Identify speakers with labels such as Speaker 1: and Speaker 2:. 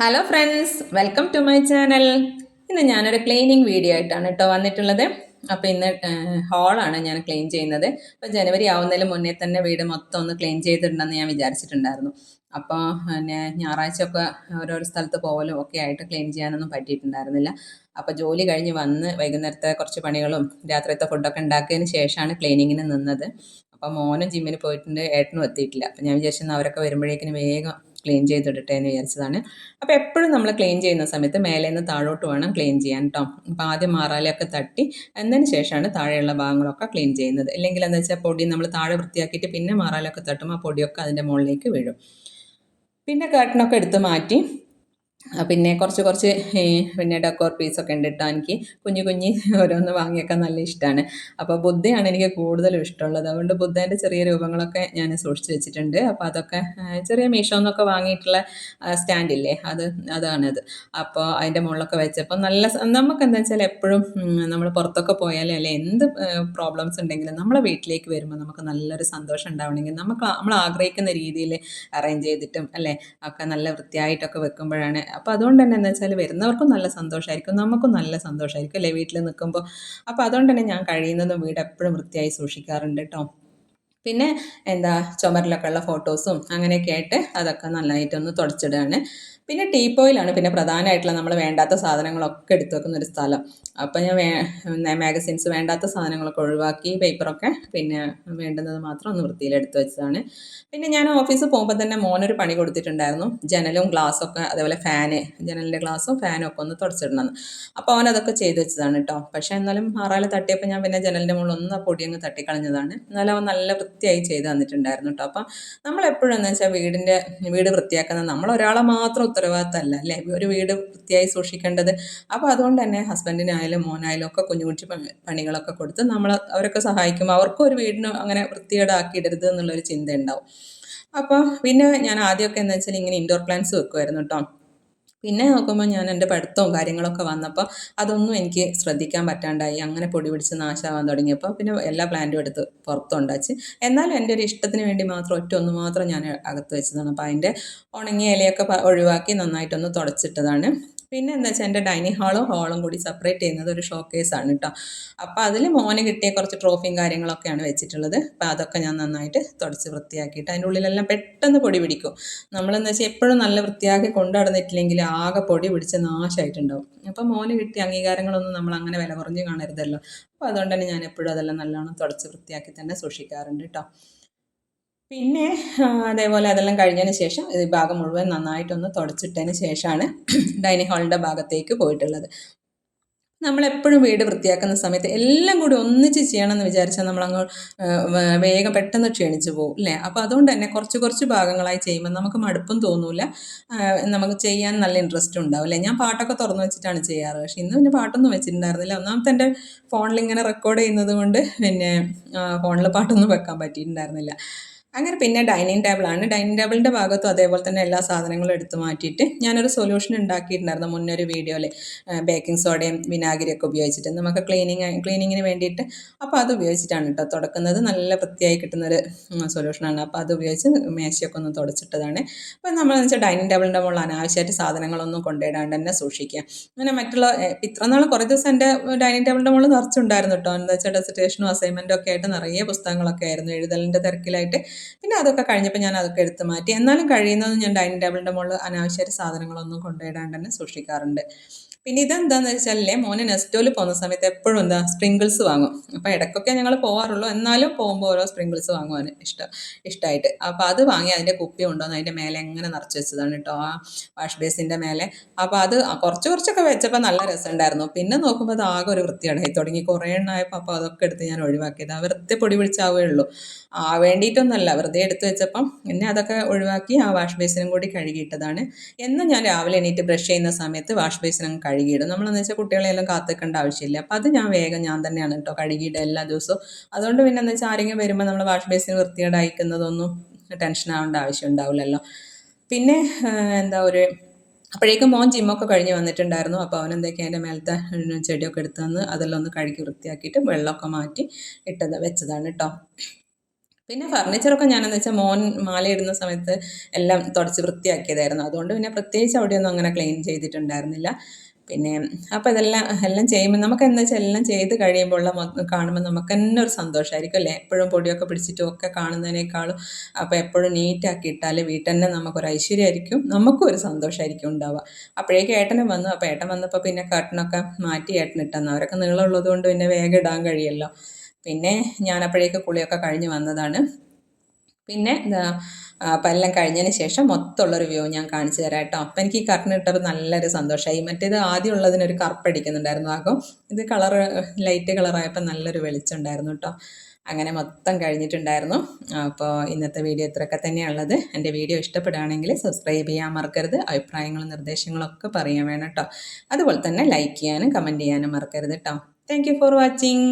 Speaker 1: Hello friends welcome to my channel ഇന്ന് ഞാനൊരു cleaning video ആയിട്ടാണ് കേട്ടോ വന്നിട്ടുള്ളത്. അപ്പോൾ ഇന്ന് ഹാളാണ് ഞാൻ ക്ലീൻ ചെയ്യുന്നത്. അപ്പോൾ ജനുവരി ആവുന്നതിന് മുന്നേ തന്നെ വീട് മൊത്തം ഒന്ന് ക്ലീൻ ചെയ്തിട്ടുണ്ടെന്ന് ഞാൻ വിചാരിച്ചിട്ടുണ്ടായിരുന്നു. അപ്പോൾ പിന്നെ ഞായറാഴ്ച ഒക്കെ ഓരോരോ സ്ഥലത്ത് പോകലും ഒക്കെ ആയിട്ട് ക്ലീൻ ചെയ്യാനൊന്നും പറ്റിയിട്ടുണ്ടായിരുന്നില്ല. അപ്പോൾ ജോലി കഴിഞ്ഞ് വന്ന് വൈകുന്നേരത്തെ കുറച്ച് പണികളും രാത്രിത്തെ ഫുഡൊക്കെ ഉണ്ടാക്കിയതിന് ശേഷമാണ് ക്ലീനിങ്ങിന് നിന്നത്. അപ്പോൾ മോനും ജിമ്മിന് പോയിട്ടുണ്ട് ഏട്ടനും എത്തിയിട്ടില്ല. അപ്പോൾ ഞാൻ വിചാരിച്ചിരുന്നു അവരൊക്കെ വരുമ്പോഴേക്കിന് വേഗം ക്ലീൻ ചെയ്തിടട്ടെ എന്ന് വിചാരിച്ചതാണ്. അപ്പോൾ എപ്പോഴും നമ്മൾ ക്ലീൻ ചെയ്യുന്ന സമയത്ത് മേലെ നിന്ന് താഴോട്ട് വേണം ക്ലീൻ ചെയ്യാൻ കേട്ടോ അപ്പോൾ ആദ്യം മാറാലൊക്കെ തട്ടി എന്നതിന് ശേഷമാണ് താഴെയുള്ള ഭാഗങ്ങളൊക്കെ ക്ലീൻ ചെയ്യുന്നത്. അല്ലെങ്കിൽ എന്താ വെച്ചാൽ പൊടി നമ്മൾ താഴെ വൃത്തിയാക്കിയിട്ട് പിന്നെ മാറാലൊക്കെ തട്ടും ആ പൊടിയൊക്കെ അതിന്റെ മുകളിലേക്ക് വീഴും. പിന്നെ കർട്ടനൊക്കെ എടുത്ത് മാറ്റി പിന്നെ കുറച്ച് കുറച്ച് പിന്നെ ഡെക്കോർ പീസൊക്കെ ഉണ്ട് കേട്ടോ എനിക്ക്. കുഞ്ഞു കുഞ്ഞ് ഓരോന്ന് വാങ്ങിയൊക്കെ നല്ല ഇഷ്ടമാണ് അപ്പോൾ ബുദ്ധയാണ് എനിക്ക് കൂടുതലും ഇഷ്ടമുള്ളത്. അതുകൊണ്ട് ബുദ്ധേന്റെ ചെറിയ രൂപങ്ങളൊക്കെ ഞാൻ സൂക്ഷിച്ച് വെച്ചിട്ടുണ്ട്. അപ്പോൾ അതൊക്കെ ചെറിയ മീഷോ എന്നൊക്കെ വാങ്ങിയിട്ടുള്ള സ്റ്റാൻഡില്ലേ അത് അതാണത്. അപ്പോൾ അതിന്റെ മുകളിലൊക്കെ വെച്ചപ്പോൾ നല്ല നമുക്ക് എന്താ വെച്ചാൽ എപ്പോഴും നമ്മൾ പുറത്തൊക്കെ പോയാലും അല്ലെ എന്ത് പ്രോബ്ലംസ് ഉണ്ടെങ്കിലും നമ്മളെ വീട്ടിലേക്ക് വരുമ്പോൾ നമുക്ക് നല്ലൊരു സന്തോഷം ഉണ്ടാവണമെങ്കിൽ നമുക്ക് നമ്മൾ ആഗ്രഹിക്കുന്ന രീതിയിൽ അറേഞ്ച് ചെയ്തിട്ടും അല്ലേ ഒക്കെ നല്ല വൃത്തിയായിട്ടൊക്കെ വെക്കുമ്പോഴാണ് അപ്പോൾ അതുകൊണ്ട് തന്നെ എന്താ വെച്ചാൽ വരുന്നവർക്കും നല്ല സന്തോഷമായിരിക്കും നമുക്കും നല്ല സന്തോഷമായിരിക്കും അല്ലേ വീട്ടിൽ നിൽക്കുമ്പോൾ അപ്പോൾ അതുകൊണ്ട് തന്നെ ഞാൻ കഴിയുന്നതും വീട് എപ്പോഴും വൃത്തിയായി സൂക്ഷിക്കാറുണ്ട് കേട്ടോ പിന്നെ എന്താ ചുമരിലൊക്കെ ഉള്ള ഫോട്ടോസും അങ്ങനെയൊക്കെ ആയിട്ട് അതൊക്കെ നന്നായിട്ടൊന്ന് തുടച്ചിടുകയാണ്. പിന്നെ ടീപ്പോയിലാണ് പിന്നെ പ്രധാനമായിട്ടുള്ള നമ്മൾ വേണ്ടാത്ത സാധനങ്ങളൊക്കെ എടുത്തു വെക്കുന്ന ഒരു സ്ഥലം. അപ്പം ഞാൻ വേ മാഗസിൻസ് വേണ്ടാത്ത സാധനങ്ങളൊക്കെ ഒഴിവാക്കി പേപ്പറൊക്കെ പിന്നെ വേണ്ടുന്നത് മാത്രം ഒന്ന് വൃത്തിയിൽ എടുത്തു വെച്ചതാണ്. പിന്നെ ഞാൻ ഓഫീസിൽ പോകുമ്പോൾ തന്നെ മോനൊരു പണി കൊടുത്തിട്ടുണ്ടായിരുന്നു. ജനലും ഗ്ലാസ്സൊക്കെ അതേപോലെ ഫാന് ജനലിന്റെ ഗ്ലാസ്സും ഫാനും ഒക്കെ ഒന്ന് തുടച്ചിടണമെന്ന് അപ്പോൾ അവൻ അതൊക്കെ ചെയ്തു വെച്ചതാണ് കേട്ടോ പക്ഷേ എന്നാലും ആറാൽ തട്ടിയപ്പോൾ ഞാൻ പിന്നെ ജനലിന്റെ മുകളിൽ ഒന്ന് ആ പൊടി അങ്ങ് തട്ടിക്കളഞ്ഞതാണ്. എന്നാലും അവൻ നല്ല വൃത്തിയായി ചെയ്ത് തന്നിട്ടുണ്ടായിരുന്നു കേട്ടോ അപ്പം നമ്മളെപ്പോഴും എന്താ വെച്ചാൽ വീടിന്റെ വീട് വൃത്തിയാക്കുന്നത് നമ്മൾ ഒരാളെ മാത്രം ഉത്തരവാദിത്തമല്ല അല്ലേ? ഒരു വീട് വൃത്തിയായി സൂക്ഷിക്കേണ്ടത്. അപ്പോൾ അതുകൊണ്ട് തന്നെ ഹസ്ബൻഡിനായാലും മോനായാലും ഒക്കെ കുഞ്ഞു കുഞ്ഞു പണികളൊക്കെ കൊടുത്ത് നമ്മൾ അവരൊക്കെ സഹായിക്കും. അവർക്കും ഒരു വീടിന് അങ്ങനെ വൃത്തികേടാക്കിയിടരുത് എന്നുള്ളൊരു ചിന്ത ഉണ്ടാവും അപ്പോൾ പിന്നെ ഞാൻ ആദ്യമൊക്കെ എന്താ വെച്ചാൽ ഇങ്ങനെ ഇൻഡോർ പ്ലാന്റ്സ് വെക്കുമായിരുന്നു കേട്ടോ പിന്നെ നോക്കുമ്പോൾ ഞാൻ എന്റെ പഠിത്തവും കാര്യങ്ങളൊക്കെ വന്നപ്പോൾ അതൊന്നും എനിക്ക് ശ്രദ്ധിക്കാൻ പറ്റാണ്ടായി. അങ്ങനെ പൊടി പിടിച്ച് നാശമാവാൻ തുടങ്ങിയപ്പോൾ പിന്നെ എല്ലാ പ്ലാന്റും എടുത്ത് പുറത്തുണ്ടാച്ച് എന്നാലും എന്റെ ഒരു ഇഷ്ടത്തിന് വേണ്ടി മാത്രം ഒറ്റ ഒന്ന് മാത്രം ഞാൻ അകത്ത് വെച്ചതാണ്. അപ്പോൾ അതിന്റെ ഉണങ്ങിയ ഇലയൊക്കെ ഒഴിവാക്കി നന്നായിട്ടൊന്ന് തുടച്ചിട്ടതാണ്. പിന്നെ എന്താ വെച്ചാൽ എന്റെ ഡൈനിങ് ഹാളും ഹാളും കൂടി സെപ്പറേറ്റ് ചെയ്യുന്നത് ഒരു ഷോ കേസാണ് കേട്ടോ അപ്പോൾ അതിൽ മോന് കിട്ടിയ കുറച്ച് ട്രോഫിയും കാര്യങ്ങളൊക്കെയാണ് വെച്ചിട്ടുള്ളത്. അപ്പോൾ അതൊക്കെ ഞാൻ നന്നായിട്ട് തുടച്ച് വൃത്തിയാക്കിയിട്ട് അതിന്റെ ഉള്ളിലെല്ലാം പെട്ടെന്ന് പൊടി പിടിക്കും. നമ്മളെന്ന് വെച്ചാൽ എപ്പോഴും നല്ല വൃത്തിയാക്കി കൊണ്ടുനടന്നിട്ടില്ലെങ്കിൽ ആകെ പൊടി പിടിച്ച് നാശമായിട്ടുണ്ടാവും അപ്പോൾ മോന് കിട്ടിയ അംഗീകാരങ്ങളൊന്നും നമ്മൾ അങ്ങനെ വില കുറഞ്ഞ് കാണരുതല്ലോ. അപ്പോൾ അതുകൊണ്ട് തന്നെ ഞാൻ എപ്പോഴും അതെല്ലാം നല്ലോണം തുടച്ച് വൃത്തിയാക്കി തന്നെ സൂക്ഷിക്കാറുണ്ട് കേട്ടോ പിന്നെ അതേപോലെ അതെല്ലാം കഴിഞ്ഞതിന് ശേഷം ഈ ഭാഗം മുഴുവൻ നന്നായിട്ടൊന്ന് തുടച്ചിട്ടതിന് ശേഷമാണ് ഡൈനിങ് ഹാളിന്റെ ഭാഗത്തേക്ക് പോയിട്ടുള്ളത്. നമ്മളെപ്പോഴും വീട് വൃത്തിയാക്കുന്ന സമയത്ത് എല്ലാം കൂടി ഒന്നിച്ച് ചെയ്യണമെന്ന് വിചാരിച്ചാൽ നമ്മളങ്ങ് വേഗം പെട്ടെന്ന് ക്ഷീണിച്ചു പോകും അല്ലേ? അപ്പോൾ അതുകൊണ്ട് തന്നെ കുറച്ച് കുറച്ച് ഭാഗങ്ങളായി ചെയ്യുമ്പോൾ നമുക്ക് മടുപ്പും തോന്നില്ല നമുക്ക് ചെയ്യാൻ നല്ല ഇൻട്രസ്റ്റ് ഉണ്ടാവും അല്ലേ? ഞാൻ പാട്ടൊക്കെ തുറന്നു വെച്ചിട്ടാണ് ചെയ്യാറ്. പക്ഷേ ഇന്ന് പിന്നെ പാട്ടൊന്നും വെച്ചിട്ടുണ്ടായിരുന്നില്ല. ഒന്നാമത്തെ എന്റെ ഫോണിൽ ഇങ്ങനെ റെക്കോർഡ് ചെയ്യുന്നത് കൊണ്ട് പിന്നെ ഫോണിൽ പാട്ടൊന്നും വെക്കാൻ പറ്റിയിട്ടുണ്ടായിരുന്നില്ല. അങ്ങനെ പിന്നെ ഡൈനിങ് ടേബിളാണ് ഡൈനിങ് ടേബിളിന്റെ ഭാഗത്തും അതേപോലെ തന്നെ എല്ലാ സാധനങ്ങളും എടുത്തു മാറ്റിയിട്ട് ഞാനൊരു സൊല്യൂഷൻ ഉണ്ടാക്കിയിട്ടുണ്ടായിരുന്നു മുന്നേ ഒരു വീഡിയോയിൽ. ബേക്കിംഗ് സോഡയും വിനാഗിരിയൊക്കെ ഉപയോഗിച്ചിട്ട് നമുക്ക് ക്ലീനിങ് ക്ലീനിങ്ങിന് വേണ്ടിയിട്ട്. അപ്പോൾ അത് ഉപയോഗിച്ചിട്ടാണ് കേട്ടോ തുടക്കുന്നത്. നല്ല വൃത്തിയായി കിട്ടുന്നൊരു സൊല്യൂഷനാണ് അപ്പോൾ അത് ഉപയോഗിച്ച് മേശയൊക്കെ ഒന്ന് തുടച്ചിട്ടതാണ്. അപ്പോൾ നമ്മളെന്ന് വെച്ചാൽ ഡൈനിങ് ടേബിളിന്റെ മുകളിൽ അനാവശ്യമായിട്ട് സാധനങ്ങളൊന്നും കൊണ്ടുപോയിടാണ്ട് തന്നെ സൂക്ഷിക്കുക. അങ്ങനെ മറ്റുള്ള ഇത്ര നാൾ കുറേ ദിവസം എന്റെ ഡൈനിങ് ടേബിളിന്റെ മുകളിൽ നിറച്ചുണ്ടായിരുന്നു കേട്ടോ. എന്താ വെച്ചാൽ ഡെസിറ്റേഷനും അസൈൻമെന്റും ഒക്കെ ആയിട്ട് നിറയെ പുസ്തകങ്ങളൊക്കെ ആയിരുന്നു. എഴുതലിന്റെ തിരക്കിലായിട്ട് പിന്നെ അതൊക്കെ കഴിഞ്ഞപ്പോൾ ഞാൻ അതൊക്കെ എടുത്തു മാറ്റി. എന്നാലും കഴിയുന്നതും ഞാൻ ഡൈനിങ് ടേബിളിന്റെ മുകളിൽ അനാവശ്യമായിട്ട് സാധനങ്ങളൊന്നും കൊണ്ടുപോയിടാണ്ട് തന്നെ സൂക്ഷിക്കാറുണ്ട്. പിന്നെ ഇതെന്താണെന്ന് വെച്ചാലേ മോനെ നെസ്റ്റോയിൽ പോകുന്ന സമയത്ത് എപ്പോഴും എന്താ സ്പ്രിങ്കിൾസ് വാങ്ങും. അപ്പോൾ ഇടയ്ക്കൊക്കെ ഞങ്ങൾ പോകാറുള്ളൂ എന്നാലും പോകുമ്പോൾ ഓരോ സ്പ്രിങ്കിൾസ് വാങ്ങുവാൻ ഇഷ്ടം ഇഷ്ടമായിട്ട് അപ്പോൾ അത് വാങ്ങി അതിന്റെ കുപ്പി ഉണ്ടോ അതിന്റെ മേലെ എങ്ങനെ നിറച്ച് വെച്ചതാണ് കേട്ടോ ആ വാഷ് ബേസിന്റെ മേലെ. അപ്പോൾ അത് കുറച്ച് കുറച്ചൊക്കെ വെച്ചപ്പോൾ നല്ല രസമുണ്ടായിരുന്നു പിന്നെ നോക്കുമ്പോൾ അത് ആകെ ഒരു വൃത്തികേടായി തുടങ്ങി. കുറേ എണ്ണമായപ്പോൾ അപ്പോൾ അതൊക്കെ എടുത്ത് ഞാൻ ഒഴിവാക്കിയത്. ആ വെറുതെ പൊടി പിടിച്ചാവേ ഉള്ളൂ. ആ വേണ്ടിയിട്ടൊന്നല്ല വെറുതെ എടുത്ത് വെച്ചപ്പം പിന്നെ അതൊക്കെ ഒഴിവാക്കി ആ വാഷ് ബേസിനും കൂടി കഴുകിയിട്ടതാണ്. എന്നും ഞാൻ രാവിലെ എണീറ്റ് ബ്രഷ് ചെയ്യുന്ന സമയത്ത് വാഷ് ബേസിനും കഴുകിയിടും. നമ്മളെന്ന് വെച്ചാൽ കുട്ടികളെല്ലാം കാത്തിക്കേണ്ട ആവശ്യമില്ല. അപ്പം അത് ഞാൻ വേഗം ഞാൻ തന്നെയാണ് കേട്ടോ കഴുകിയിട്ട് എല്ലാ ദിവസവും. അതുകൊണ്ട് പിന്നെ എന്ന് വെച്ചാൽ ആരെങ്കിലും വരുമ്പോൾ നമ്മൾ വാഷ് ബേസിന് വൃത്തികേടായിക്കുന്നതൊന്നും ടെൻഷൻ ആവേണ്ട ആവശ്യം ഉണ്ടാവില്ലല്ലോ. പിന്നെ എന്താ ഒരു അപ്പോഴേക്കും മോൻ ജിമ്മൊക്കെ കഴിഞ്ഞ് വന്നിട്ടുണ്ടായിരുന്നു. അപ്പോൾ അവൻ എന്തൊക്കെയാണ് അതിന്റെ മേലത്തെ ചെടിയൊക്കെ എടുത്തു തന്ന് അതെല്ലാം ഒന്ന് കഴുകി വൃത്തിയാക്കിയിട്ട് വെള്ളമൊക്കെ മാറ്റി ഇട്ടത് വെച്ചതാണ് കേട്ടോ പിന്നെ ഫർണിച്ചറൊക്കെ ഞാനെന്ന് വെച്ചാൽ മോൻ മാലയിടുന്ന സമയത്ത് എല്ലാം തുടച്ച് വൃത്തിയാക്കിയതായിരുന്നു. അതുകൊണ്ട് പിന്നെ പ്രത്യേകിച്ച് അവിടെയൊന്നും അങ്ങനെ ക്ലീൻ ചെയ്തിട്ടുണ്ടായിരുന്നില്ല. പിന്നെ അപ്പോൾ ഇതെല്ലാം എല്ലാം ചെയ്യുമ്പോൾ നമുക്ക് എന്താ വെച്ചാൽ എല്ലാം ചെയ്ത് കഴിയുമ്പോൾ ഉള്ള കാണുമ്പോൾ നമുക്ക് തന്നെ ഒരു സന്തോഷമായിരിക്കും അല്ലേ? എപ്പോഴും പൊടിയൊക്കെ പിടിച്ചിട്ടും ഒക്കെ കാണുന്നതിനേക്കാളും അപ്പോൾ എപ്പോഴും നീറ്റാക്കി ഇട്ടാൽ വീട്ടിൽ തന്നെ നമുക്കൊരു ഐശ്വര്യമായിരിക്കും നമുക്കും ഒരു സന്തോഷമായിരിക്കും ഉണ്ടാവുക. അപ്പോഴേക്കും ഏട്ടനും വന്നു അപ്പോൾ ഏട്ടൻ വന്നപ്പോൾ പിന്നെ കർട്ടനൊക്കെ മാറ്റി ഏട്ടൻ ഇട്ടെന്ന്. അവരൊക്കെ നീളമുള്ളത് കൊണ്ട് പിന്നെ വേഗം ഇടാൻ കഴിയല്ലോ. പിന്നെ ഞാൻ അപ്പോഴേക്ക് കുളിയൊക്കെ കഴിഞ്ഞ് വന്നതാണ്. പിന്നെ പല്ലം കഴിഞ്ഞതിന് ശേഷം മൊത്തമുള്ളൊരു വ്യൂ ഞാൻ കാണിച്ചു തരാം കേട്ടോ. അപ്പം എനിക്ക് ഈ കർട്ടൻ ഇട്ടപ്പോൾ നല്ലൊരു സന്തോഷമായി മറ്റേത് ആദ്യം ഉള്ളതിനൊരു കറുപ്പടിക്കുന്നുണ്ടായിരുന്നു ആകും. ഇത് കളർ ലൈറ്റ് കളറായപ്പോൾ നല്ലൊരു വെളിച്ചമുണ്ടായിരുന്നു കേട്ടോ. അങ്ങനെ മൊത്തം കഴിഞ്ഞിട്ടുണ്ടായിരുന്നു. അപ്പോൾ ഇന്നത്തെ വീഡിയോ ഇത്രയൊക്കെ തന്നെയുള്ളത് എന്റെ വീഡിയോ ഇഷ്ടപ്പെടുകയാണെങ്കിൽ സബ്സ്ക്രൈബ് ചെയ്യാൻ മറക്കരുത്. അഭിപ്രായങ്ങളും നിർദ്ദേശങ്ങളും ഒക്കെ പറയാൻ വേണം കേട്ടോ. അതുപോലെ തന്നെ ലൈക്ക് ചെയ്യാനും കമന്റ് ചെയ്യാനും മറക്കരുത് കേട്ടോ. Thank for watching